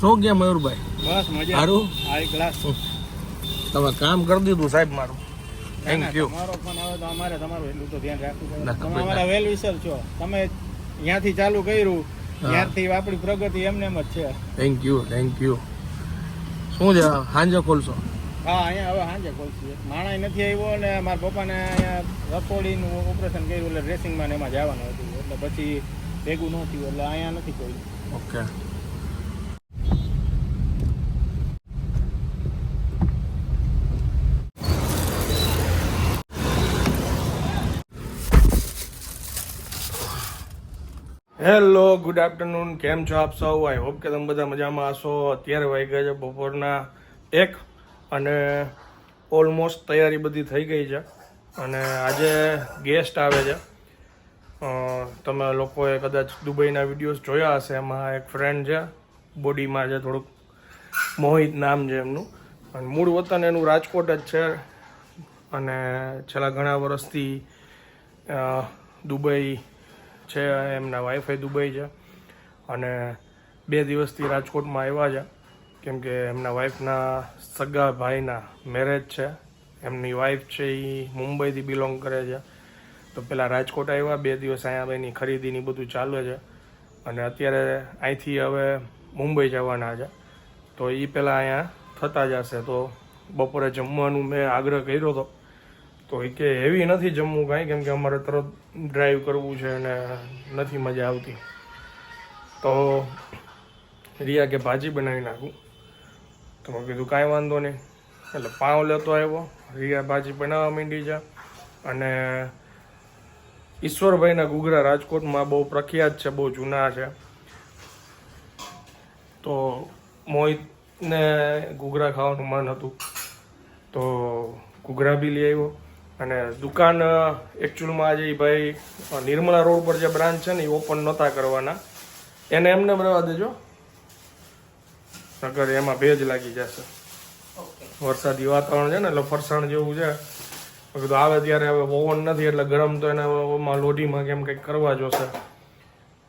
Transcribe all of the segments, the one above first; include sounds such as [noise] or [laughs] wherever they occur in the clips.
શું કે મયુરભાઈ? બસ મજા. સારું હાઈ ક્લાસ તમે કામ કરી દીધું સાહેબ મારું. થેન્ક યુ મારો ફોન આવે તો અમારે તમારું એટલું તો ધ્યાન રાખવું તમે અમારા વેલ વિસર છો. તમે ત્યાંથી ચાલુ કર્યું ત્યારથી આપણી પ્રગતિ એમને એમ જ છે. થેન્ક યુ થેન્ક યુ શું છે સાંજે ખોલશો? હા અહીંયા હવે સાંજે ખોલશું. માણા નથી આવ્યો અને મારા પપ્પાને અહીંયા રસોડીનું ઓપરેશન કર્યું એટલે ડ્રેસિંગમાં એમાં જવાનું હતું. એટલે પછી ભેગું ન થયું એટલે અહીંયા નથી કોઈ ઓકે હેલો ગુડ આફ્ટરનૂન કેમ છો આપ સૌ? આઈ હોપ કે તમે બધા મજામાં હશો. અત્યારે વાગ્યા છે બપોરના એક અને ઓલમોસ્ટ તૈયારી બધી થઈ ગઈ છે. અને આજે ગેસ્ટ આવે છે. તમે લોકોએ કદાચ દુબઈના વિડીયોઝ જોયા હશે. એમાં એક ફ્રેન્ડ છે, બોડીમાં છે થોડુંક મોહિત નામ છે એમનું. અને મૂળ વતન એનું રાજકોટ જ છે. અને છેલ્લા ઘણા વર્ષથી દુબઈ છે, એમના વાઈફાઈ દુબઈ છે. અને બે દિવસથી રાજકોટમાં આવ્યા છે, કેમ કે એમના વાઈફના સગા ભાઈના મેરેજ છે. એમની વાઈફ છે એ મુંબઈથી બિલોંગ કરે છે. તો પહેલાં રાજકોટ આવ્યા, બે દિવસ અહીંયા એની ખરીદીની બધું ચાલે છે. અને અત્યારે અહીંથી હવે મુંબઈ જવાના છે. તો એ પહેલાં અહીંયા થતા જશે. તો બપોરે જમવાનું મેં આગ્રહ કર્યો હતો. તો એ કે હેવી નથી જમવું કાંઈ, કેમ કે અમારે તરત ડ્રાઈવ કરવું છે અને નથી મજા આવતી. તો રિયા કે ભાજી બનાવી નાખું. તો મેં કીધું કાંઈ વાંધો નહીં. એટલે પાઉં લેતો આવ્યો. રિયા ભાજી બનાવવા માંડી છે. અને ઈશ્વરભાઈના ઘૂઘરા રાજકોટમાં બહુ પ્રખ્યાત છે, બહુ જૂના છે. તો મોહિતને ઘૂઘરા ખાવાનું મન હતું. તો ઘૂઘરા બી લઈ આવ્યો. અને દુકાન એકચ્યુઅલમાં આજે ભાઈ નિર્મલા રોડ પર જે બ્રાન્ચ છે ને એ ઓપન નહોતા કરવાના. એને એમને રહેવા દેજો. નગર એમાં ભેજ લાગી જશે. વરસાદી વાતાવરણ છે ને એટલે ફરસાણ જેવું છે. બધું કીધું આવે ત્યારે હવે ઓવન નથી એટલે ગરમ તો એને લોઢીમાં કેમ કંઈક કરવા જોશે.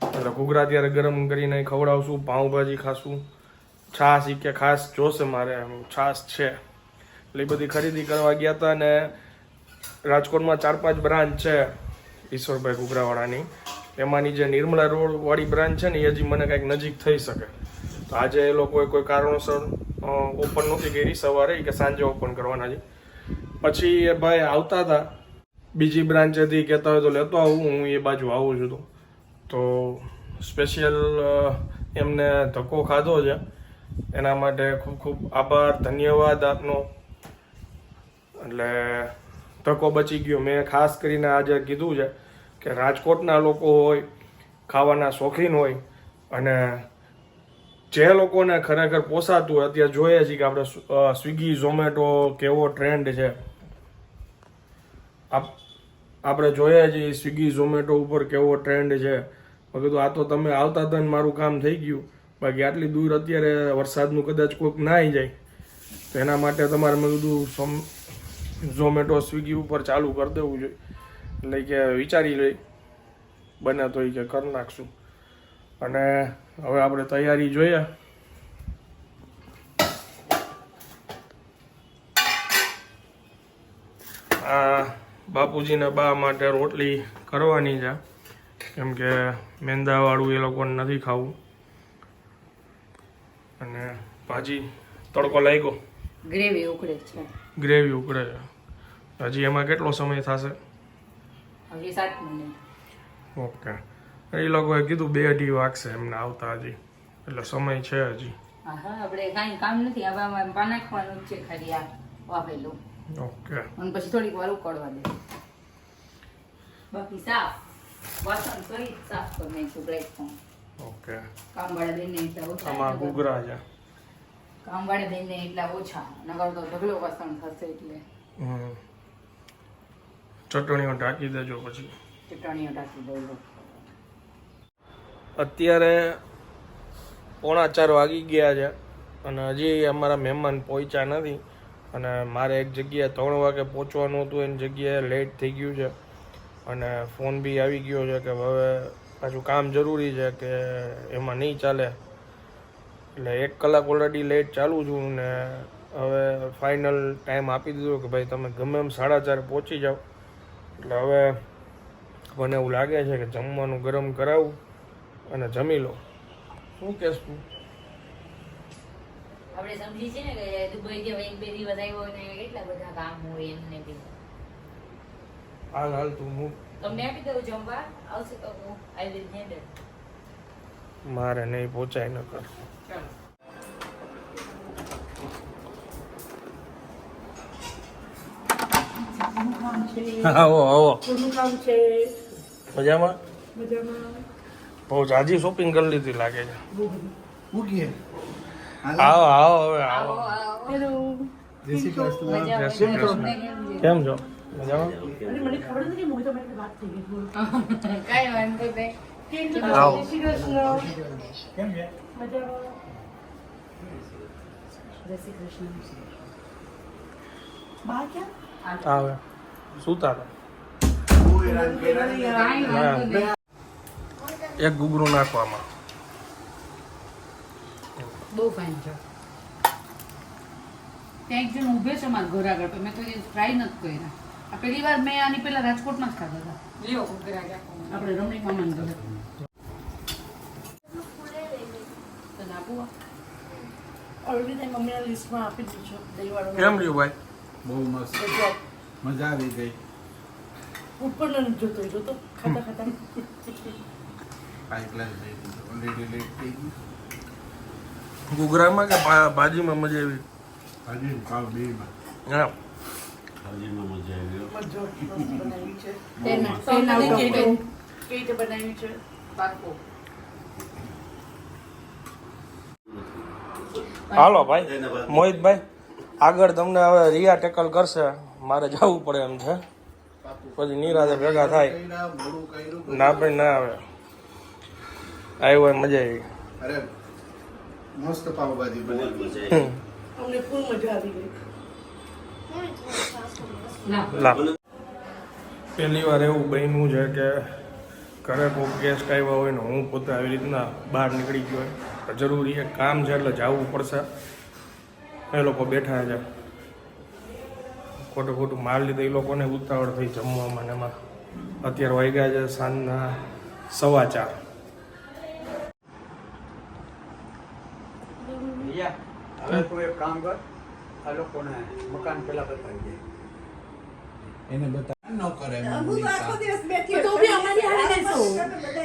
એટલે ઘૂઘરા ત્યારે ગરમ કરીને ખવડાવશું પાઉંભાજી ખાશું. છાશ એ કે ખાસ જોશે મારે છાશ છે. એટલે બધી ખરીદી કરવા ગયા હતા અને રાજકોટમાં ચાર પાંચ બ્રાન્ચ છે ઈશ્વરભાઈ ઘૂઘરાવાળાની એમાંની જે નિર્મલા રોડ વાળી બ્રાન્ચ છે ને, એ હજી મને કંઈક નજીક થઈ શકે. તો આજે એ લોકોએ કોઈ કારણોસર ઓપન નહોતી કરી સવારે કે સાંજે ઓપન કરવાના છે. પછી એ ભાઈ આવતા હતા. બીજી બ્રાન્ચેથી કહેતા હોય તો લેતો આવું, હું એ બાજુ આવું છું તો. તો સ્પેશિયલ એમને ધક્કો ખાધો છે. એના માટે ખૂબ ખૂબ આભાર, ધન્યવાદ આપનો. એટલે ધક્કો બચી ગયો. મેં ખાસ કરીને આજે કીધું છે કે રાજકોટના લોકો હોય, ખાવાના શોખીન હોય અને જે લોકોને ખરેખર પોસાતું હોય, અત્યારે જોઈએ છીએ કે આપણે સ્વિગી, ઝોમેટો કેવો ટ્રેન્ડ છે. આપ, આપણે જોઈએ છીએ સ્વિગી, ઝોમેટો ઉપર કેવો ટ્રેન્ડ છે. મેં આ તો તમે આવતા હતા મારું કામ થઈ ગયું. બાકી આટલી દૂર અત્યારે વરસાદનું કદાચ કોઈક ના જાય. તો એના માટે તમારે, મેં કીધું ઝોમેટો, સ્વિગી ઉપર ચાલુ કરી દેવું જોઈએ. એટલે કે વિચારી લઈ બને તો એ કે કરી નાખશું. અને હવે આપણે તૈયારી જોઈએ. આ બાપુજીના બા માટે રોટલી કરવાની છે. કેમ કે મેંદાવાળું એ લોકોને નથી ખાવું. અને ભાજી તડકો લાગ્યો. ગ્રેવી ઉકળે છે. ગ્રેવી ઉકળે છે. હજી એમાં કેટલો સમય થશે? હજી સાત મિનિટ ઓકે. એ લોકોએ કીધું બે અઢી વાગશે એમને આવતા હજી. એટલે સમય છે હજી. હા આપણે કાંઈ કામ નથી. હવે આમાં પા નાખવાનું છે ખાલી આ વાપેલું ઓકે. અને પછી થોડીક વાર ઉકળવા દે. બાકી સાફ. વાસણ સહિત સાફ કરી નાખ્યું બ્રેક ઓકે. કામવાળા બેનને નહીં ઓછા આમાં ઘૂઘરા છે. કામવાળા બેનને એટલા ઓછા નગર તો ઢગલો વાસણ થશે એટલે. ચટણીઓ ઢાંકી દેજો પછી. ચટણીઓ ઢાંકી દેજો. અત્યારે પોણા ચાર વાગી ગયા છે અને હજી અમારા મહેમાન પહોંચ્યા નથી અને મારે એક જગ્યાએ ત્રણ વાગે પહોંચવાનું હતું એની જગ્યાએ લેટ થઈ ગયું છે અને ફોન બી આવી ગયો છે કે હવે પાછું કામ જરૂરી છે કે એમાં નહીં ચાલે. એટલે એક કલાક ઓલરેડી લેટ ચાલું છું ને હવે ફાઇનલ ટાઈમ આપી દીધો કે ભાઈ તમે ગમે એમ સાડા ચાર પહોંચી જાઓ. એટલે હવે મને એવું લાગે છે કે જમવાનું ગરમ કરાવું અને જમી લો. શું કહેશ તું? આપણે સમજી છે ને કે દુબઈ જે એક બે દિવસ આવ્યો ને કેટલા બધા કામ હોય એમને બી. હાલ હાલ તું હું તમને આપી દઉં જમવા? આવશે તો હું. આઈ વિલ હેન્ડલ મારે નહીં પહોંચાય ન કર આવો આવો. મજામાં? મજામાં. બહુ જાજી શોપિંગ કરી લીધી લાગે છે. આવો આવો હવે આવો. જય શ્રી કૃષ્ણ. કેમ છો? મજામાં? આવો. કેમ છે આવે. સુતા એક ગુગરું નાખવામાં. બહુ ફાઇન છે. ત્યાં એક જણ ઊભે છે મારા ઘર આગળ મેં કોઈ ટ્રાય નથી કર્યા. આ પહેલી વાર મેં આની પહેલા રાજકોટમાં જ ખાધા હતા. લ્યો આપણે રમણીક મામાને ઘરે. આ? ઓલરેડી મમ્મીના લિસ્ટમાં આપી દીધું દહીંવાળું કેમ રહ્યું ભાઈ? બહુ મસ્ત. મજા આવી ગઈ. પણ નથી જોતો જોતો. ખાતા ખાતા. પાઇપલાઇન થઈ ગઈ ઓલરેડી લેટ થઈ ગઈ ગુગરામાં કે ભાજીમાં મજા આવી? હજી ભાવ બેમાં હા. મજો મસ્ત બનાવી છે. કેવી. રીતે- કેવી બનાવી છે. પાક્કું. હાલો ભાઈ. મોહિતભાઈ આગળ તમને હવે રિયા ટેકલ કરશે. મારે જવું પડે એમ છે. પછી નિરાતે ભેગા થાય. ના ભાઈ ના આવે. આવ્યો હોય મજા આવી. અરે મસ્ત પાવભાજી અમને ફૂલ મજા આવી ગઈ. પહેલી વાર એવું બન્યું છે કે ઘરે કોઈ ગેસ્ટ આવ્યા હોય ને હું પોતે આવી રીતના બહાર નીકળી ગયો હોય તો જરૂરી એક કામ છે એટલે જવું પડશે. એ લોકો બેઠા છે. ખોટું ખોટું માર લીધે એ લોકોને ઉતાવળ થઈ જમવામાં ને એમાં. અત્યારે વાગ્યા છે સાંજના સવા ચાર. હવે તું એક કામ કર આ લોકોને મકાન પેલા બતાવી દે. એને બતા ન કરે મમ્મી કામ. તો બી અમારી હારે રહેશો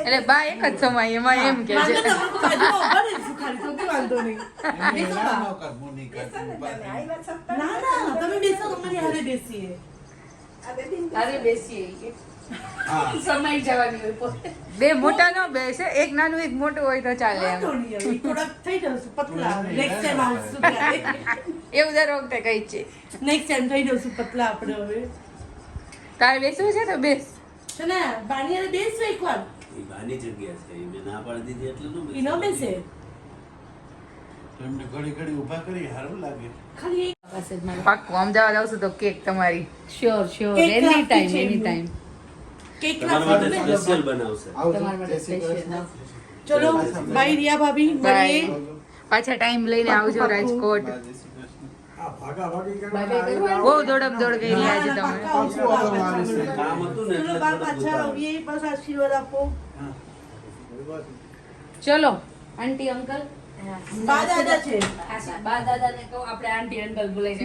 એટલે બા એક જ સમય એમાં એમ કે છે. બી વાંધો નહીં. એને બેસો ના બા. ન કર, મોનિકા, તું ઉપાધિ. ના ના તમે બેસો તો અમારી હારે બેસીએ. અરે બેસીએ હા. સમય જવાની હોય પોતે. બે મોટા નો બેસે એક નાનું એક મોટું હોય તો ચાલે એવું દર વખતે કઈ છે. નેક્સ્ટ ટાઈમ થઈ જશું પતલા આપણે હવે. તારે બેસવું છે તો બેસ. છે ને બાની હારે બેસવું એકવાર એ બાની જગ્યા છે એ ના પાડી દીધી એટલે નું ઈ ન બેસે. તમને ઘડી ઘડી ઊભા કરી હારું લાગે. ખાલી એક પાક્કું અમદાવાદ આવશું તો કેક તમારી. Sure sure any time any time cake special બનાવશે. તમારા માટે કૃષ્ણ. ચલો બાય રિયા ભાભી મળીએ. પાછા ટાઈમ લઈને આવજો રાજકોટ. બહુ દોડમ દોડ કરી આજે તમે પાક્કા આવશું, પાછું પાક્કા આવવાનું આવશું. કામ હતું ને ચલો એટલે પાછા આવીએ પાછા આશીર્વાદ આપો. ચલો. Aunty uncle. બા દાદા છે. બા દાદા ને કહો આપણે આંટી અંકલ બોલાય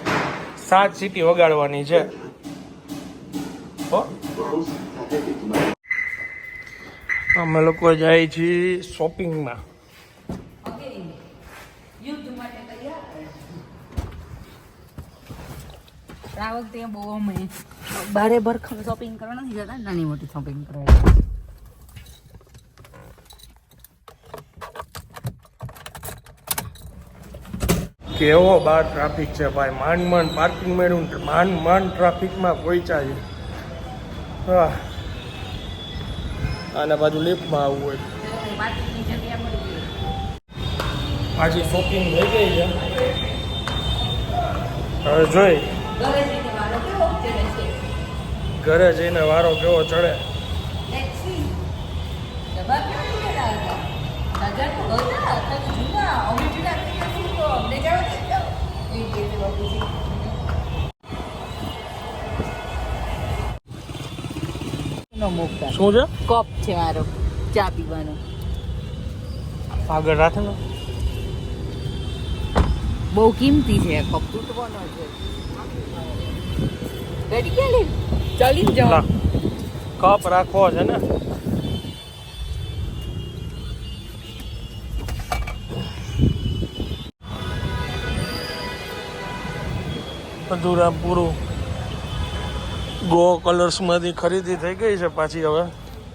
સાત સીટી વગાડવાની છે. અમે લોકો જાય છીએ શોપિંગમાં. આ વખતે બહુ અમે. બારે ભરખમ શોપિંગ કરવા નથી જતા, નાની મોટી શોપિંગ કરવા. કેવો બાર ટ્રાફિક છે ભાઈ. માંડ માંડ પાર્કિંગ મેળવું માંડ માંડ ટ્રાફિકમાં પહોંચ્યા છે હા અને બાજુ લિફ્ટમાં આવવું હોય. પાછી શોપિંગ થઈ ગઈ છે. હવે જોઈ. ઘરે જઈને વારો કેવો ચડે? જૂના શું છે? કપ છે મારો ચા પીવાનો. આગળ રાખે બહુ કિંમતી છે કપ તૂટવાનો છે. ગાડી ક્યાં લે? જાઓ કપ રાખવો છે ને? અધૂરા પૂરું ગો કલર્સમાંથી ખરીદી થઈ ગઈ છે પાછી હવે.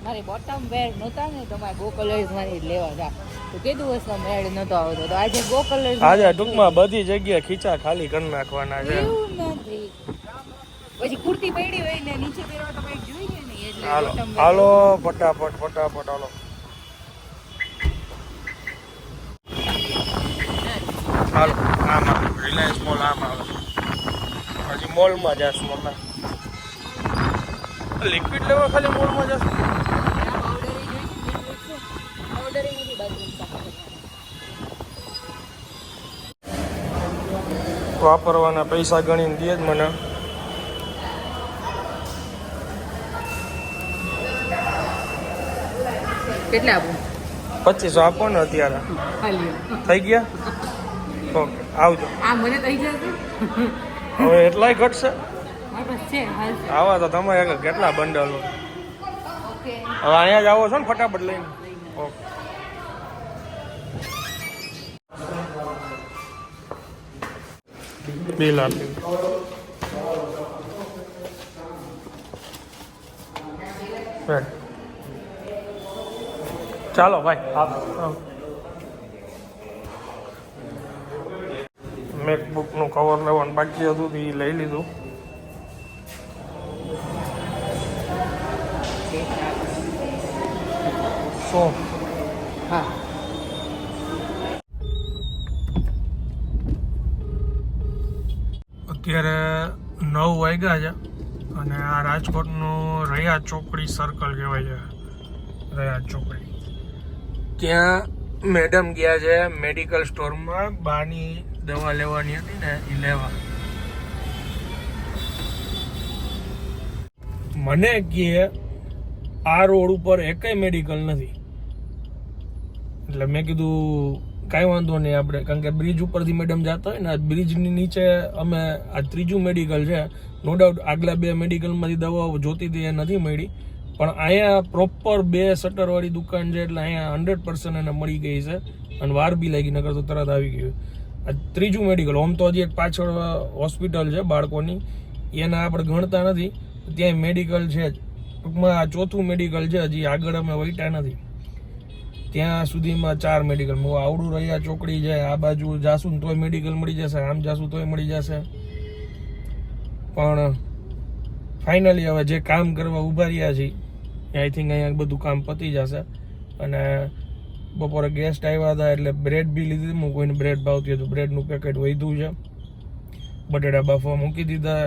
મારે બોટમ વેર નહોતા ને તો મારે ગો કલર્સમાંથી લેવા હતા તો કેટલું વર્ષનો મેળ નહોતો આવતો? તો આજે ગો કલર્સ આજે ટૂંકમાં બધી જગ્યાએ ખીચા ખાલી કરી નાખવાના છે. પછી કુર્તી પડી હોય ને નીચે પહેરવા તો કંઈક જોઈએ ને એટલે હાલો હાલો ફટાફટ ફટાફટ હાલો. હાલો આમાં રિલાયન્સ મોલ આમાં આવે મોલમાં જશું અમે લિક્વિડ લેવા ખાલી મોલમાં જશું. વાપરવાના પૈસા ગણીને દે જ મને. કેટલા આપું? પચીસો આપો ને અત્યારે. થઈ ગયા? ઓકે આવજો. આ મને થઈ જશે? હવે એટલાય ઘટશે? આવા તો તમે કેટલા બંડલો? હવે અહીંયા જ આવો છો ને ફટાફટ લઈને. ઓકે. બિલ ચાલો ભાઈ. આવો મેકબુકનું કવર લેવાનું બાકી હતું એ લઈ લીધું. શું? હા. અત્યારે નવ વાગ્યા છે અને આ રાજકોટનું રયા ચોકડી સર્કલ કહેવાય છે. રયા ચોકડી. ત્યાં મેડમ ગયા છે મેડિકલ સ્ટોરમાં બાની દવા લેવાની હતી ને એ લેવા. મને કહે આ રોડ ઉપર એકેય મેડિકલ નથી. એટલે મેં કીધું, કાંઈ વાંધો નહીં આપણે, કારણ કે બ્રિજ ઉપરથી મેડમ જતા હોય ને, આ બ્રિજની નીચે અમે, આ ત્રીજું મેડિકલ છે. નો ડાઉટ આગલા બે મેડિકલમાંથી દવાઓ જોતી હતી એ નથી મળી. પણ અહીંયા પ્રોપર બે શટરવાળી દુકાન છે, એટલે અહીંયા હંડ્રેડ પર્સન્ટ એને મળી ગઈ છે. અને વાર બી લાગી નગર તો તરત આવી ગયું. ત્રીજું મેડિકલ ઓમ તો હજી એક પાછળ હોસ્પિટલ છે બાળકોની. એના આપણે ગણતા નથી. ત્યાં મેડિકલ છે જ. ટૂંકમાં આ ચોથું મેડિકલ છે, હજી આગળ અમે વહીટા નથી. ત્યાં સુધીમાં ચાર મેડિકલ આવડું રહ્યા ચોકડી છે આ બાજુ જાશું ને તોય મેડિકલ મળી જશે, આમ જાશું તોય મળી જશે. પણ ફાઇનલી હવે જે કામ કરવા ઊભા રહ્યા છીએ આઈ થિંક અહીંયા બધું કામ પતી જશે. અને બપોરે ગેસ્ટ આવ્યા હતા એટલે બ્રેડ બી લીધી હતી. કોઈને બ્રેડ ભાવતી હતું. બ્રેડનું પેકેટ વધ્યું છે. બટેટા બાફવા મૂકી દીધા.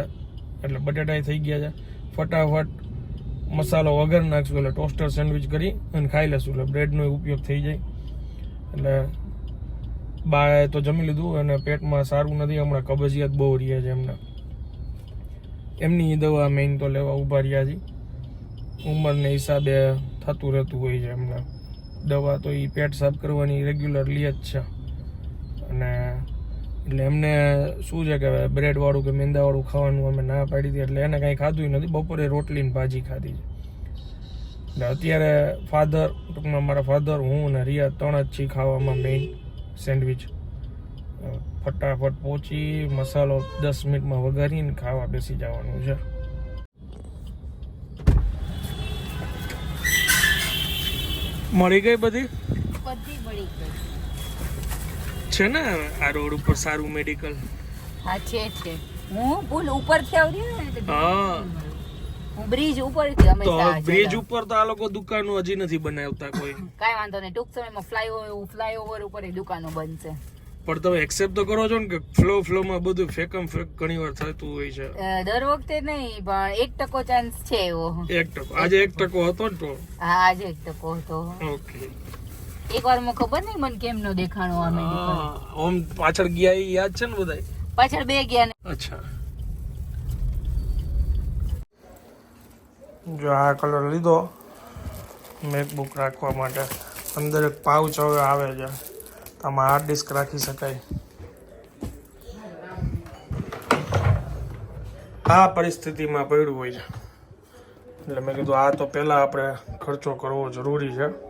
એટલે બટેટા થઈ ગયા છે. ફટાફટ મસાલો વગર નાખશું. એટલે ટોસ્ટર સેન્ડવિચ કરી અને ખાઈ લેશું. એટલે બ્રેડનો ઉપયોગ થઈ જાય. એટલે બાએ તો જમી લીધું અને પેટમાં સારું નથી. હમણાં કબજિયાત બહુ રહે છે એમને. એમની દવા મેઇન તો લેવા ઊભા રહ્યા છે. ઉંમરને હિસાબે થતું રહેતું હોય છે એમને. દવા તો એ પેટ સાફ કરવાની રેગ્યુલર લે જ છે. અને એટલે એમને શું છે કે બ્રેડવાળું કે મેંદાવાળું ખાવાનું અમે ના પાડી હતી. એટલે એને કાંઈ ખાધું નથી. બપોરે રોટલી ને ભાજી ખાધી છે. એટલે અત્યારે ફાધર ટૂંકમાં મારા ફાધર હું અને રિયા ત્રણ જ છીએ ખાવામાં મેઇન સેન્ડવિચ ફટાફટ પહોંચી, મસાલો દસ મિનિટમાં વઘારીને ખાવા બેસી જવાનું છે. મળી ગઈ બધી? બધી મળી ગઈ. છે ને આ રોડ ઉપર સારું મેડિકલ હા છે છે. હું પુલ ઉપરથી ને હા. બ્રિજ ઉપર અમે તો બ્રિજ ઉપર તો આ લોકો દુકાનો હજી નથી બનાવતા કોઈ. કાઈ વાંધો નહીં. ટૂંક સમયમાં ફ્લાયઓવર ફ્લાયઓવર ઉપર એ દુકાનો બનશે. પણ તમે એક્સેપ્ટ તો કરો છો ને કે ફ્લો ફ્લો માં બધું ફેકમ ફેક ઘણી વાર થતું હોય છે. દર વખતે નહીં પણ એક ટકો ચાન્સ છે એવો. એક ટકો. આજે એક ટકો હતો ને તો? હા આજે એક ટકો હતો. ઓકે. એક વારમાં ખબર નહીં મને કેમ નો દેખાણો આમે ઓમ પાછળ ગયા એ યાદ છે ને બધાય? પાછળ બે ગયા ને. અચ્છા. જો આ કલર લીધો મેકબુક રાખવા માટે. અંદર એક પાઉચ હવે આવે છે. આમાં હાર્ડ ડિસ્ક રાખી શકાય. આ પરિસ્થિતિમાં પડ્યું હોય છે. એટલે મેં કીધું આ તો પહેલાં આપણે ખર્ચો કરવો જરૂરી છે.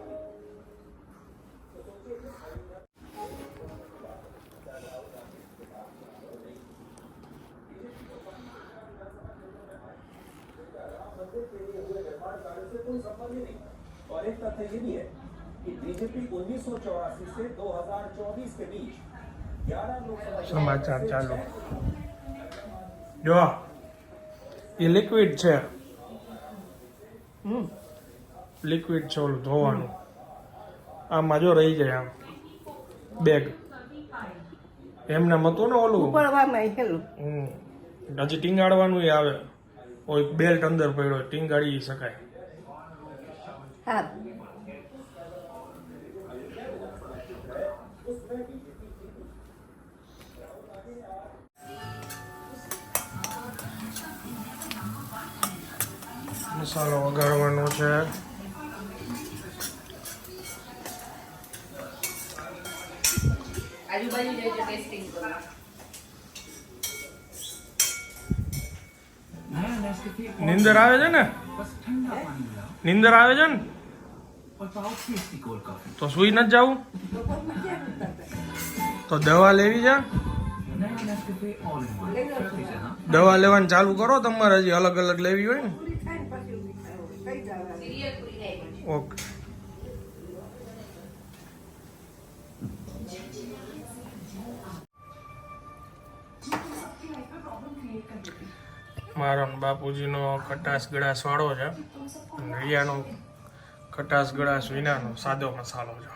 ચમચા ચાલુ. જો એ લિક્વિડ છે. લિક્વિડ છે ઓલું ધોવાનું. આમાં જો રહી જાય આમ. બેગ એમને હતું ને ઓલું. હજી ટીંગાડવાનું આવે. કોઈ બેલ્ટ અંદર પડ્યો ટીંગાડી શકાય. હા. મસાલો વગાડવાનો છે. આજુબાજુ જઈ ટેસ્ટિંગ કરો. નિંદર આવે છે ને? નિંદર આવે છે ને? તો સુઈ નથી જવું તો દવા લેવી છે? દવા લેવાનું ચાલુ કરો તમારે હજી અલગ અલગ લેવી હોય ને? ઓકે. મારો બાપુજીનો ખટાશ ગળાશ વાળો છે. અને રિયાનો ખટાશ ગળાશ વિનાનો સાદો મસાલો છે.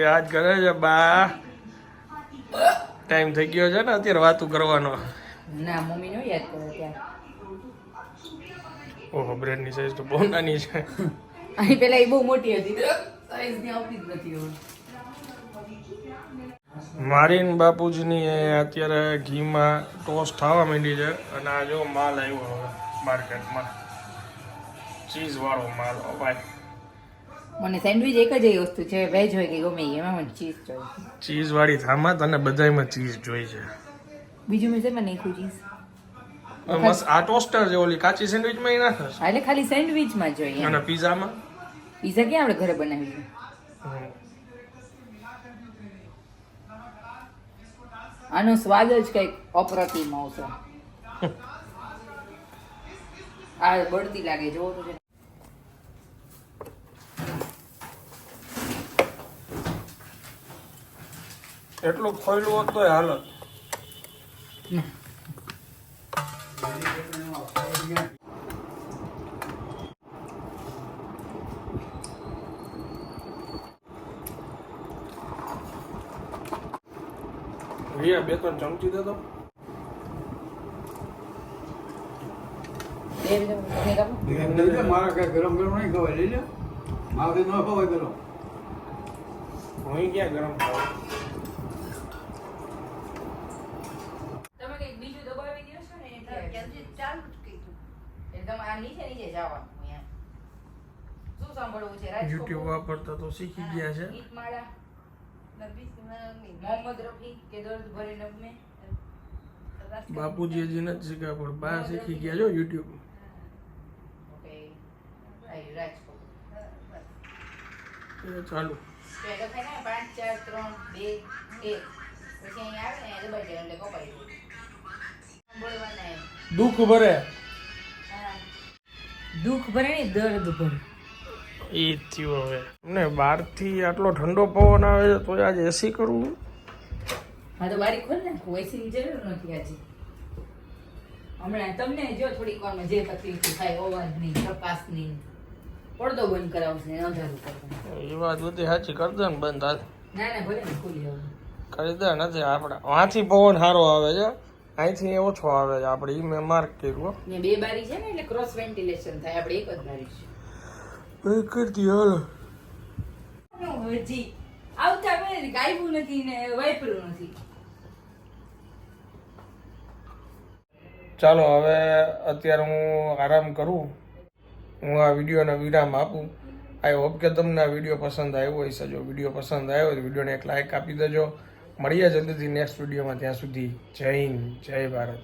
યાદ કરે છે બા. ટાઈમ થઈ ગયો છે ને અત્યારે વાતું કરવાનો. ના મમ્મી નો યાદ કરે ત્યાં ઓહો બ્રેડની સાઈઝ તો બહુ નાની છે. અહીં પેલા એ બહુ મોટી હતી. સાઈઝની આવતી જ નથી હવે. મારીન બાપુજીની અત્યારે ઘીમાં ટોસ્ટ થવા માંડી છે અને આ જો માલ આવ્યો હવે માર્કેટમાં ચીઝ વાળો માલ ભાઈ. મને સેન્ડવિચ એક જ એવી વસ્તુ છે વેજ હોય કે ગમે એ, એમાં મને ચીઝ જોઈએ. ચીઝ વાળી થામાં તને બધાયમાં ચીઝ જોઈ છે. બીજું મેં શેમાં નાખ્યું ચીઝ. બસ આ ટોસ્ટર છે ઓલી કાચી સેન્ડવિચમાં ના થશે એટલે ખાલી સેન્ડવિચમાં જોઈએ અને પીઝામાં પીઝા ક્યાં આપણે ઘરે બનાવીએ? આનો સ્વાદ જ કંઈક અપ્રતિમ આવશે [laughs] આ બળતી લાગે જોવો તો. એટલું ખોયલું હોત તોય હાલત. રિયા બે ત્રણ ચમચી દે તો. મારા કઈ ગરમ ગરમ નહીં ખવાય લઈ લે મારે ન ખવાય ગરમ. હું ક્યાં ગરમ ખાવા તમે કંઈક બીજું દબાવી દ્યો છો ને એટલે ચાલુ જ કીધું એટલે તમે આ નીચે નીચે જવાનું અહીંયા શું સાંભળવું છે રાજકોટ યુટ્યુબ વાપરતા તો શીખી ગયા છે. બાપુજી હજી નથી શીખ્યા પણ બા શીખી ગયા છો યુટ્યુબ ચાલુ. ને પાંચ ચાર ત્રણ બે એક. પછી અહીં આવે ને દબાઈ જાય એટલે કપાઈ જાય. બોલવાના એમ. દુઃખ ભરે. દુઃખ ભરે ને દર્દ ભરે. એ જ થયું હવે. ને બહારથી આટલો ઠંડો પવન આવે છે તો આજે એસી કરવું હા તો બારી ખોલ ને. એસીની જરૂર નથી આજે. હમણાં તમને જો થોડીક વારમાં જે તકલીફ થાય અવાજની પ્રકાશની પડદો બંધ કરાવશે અંધારું કરવાનું એ વાત બધી સાચી કરી દે ને બંધ હાલ. ના ના ભલે ને ખુલી હવે. કરી દે નથી આપણે. વાંથી પવન સારો આવે છે અહીંથી ઓછો આવે છે આપણે ઈ મેં માર્ક કર્યું બે બારી છે ને એટલે ક્રોસ વેન્ટિલેશન થાય. આપણે એક જ બારી છે. કરતી હાલ હજી આવતા મેં ગાયવું નથી ને વાપર્યું નથી ચાલો, હવે અત્યારે હું આરામ કરું. હું આ વિડીયોને વિરામ આપું. આઈ હોપ કે તમને આ વીડિયો પસંદ આવ્યો હશે જો વીડિયો પસંદ આવ્યો હોય વિડીયોને એક લાઇક આપી દેજો. મળીએ જલ્દીથી નેક્સ્ટ વિડીયોમાં. ત્યાં સુધી જય હિન્દ, જય ભારત.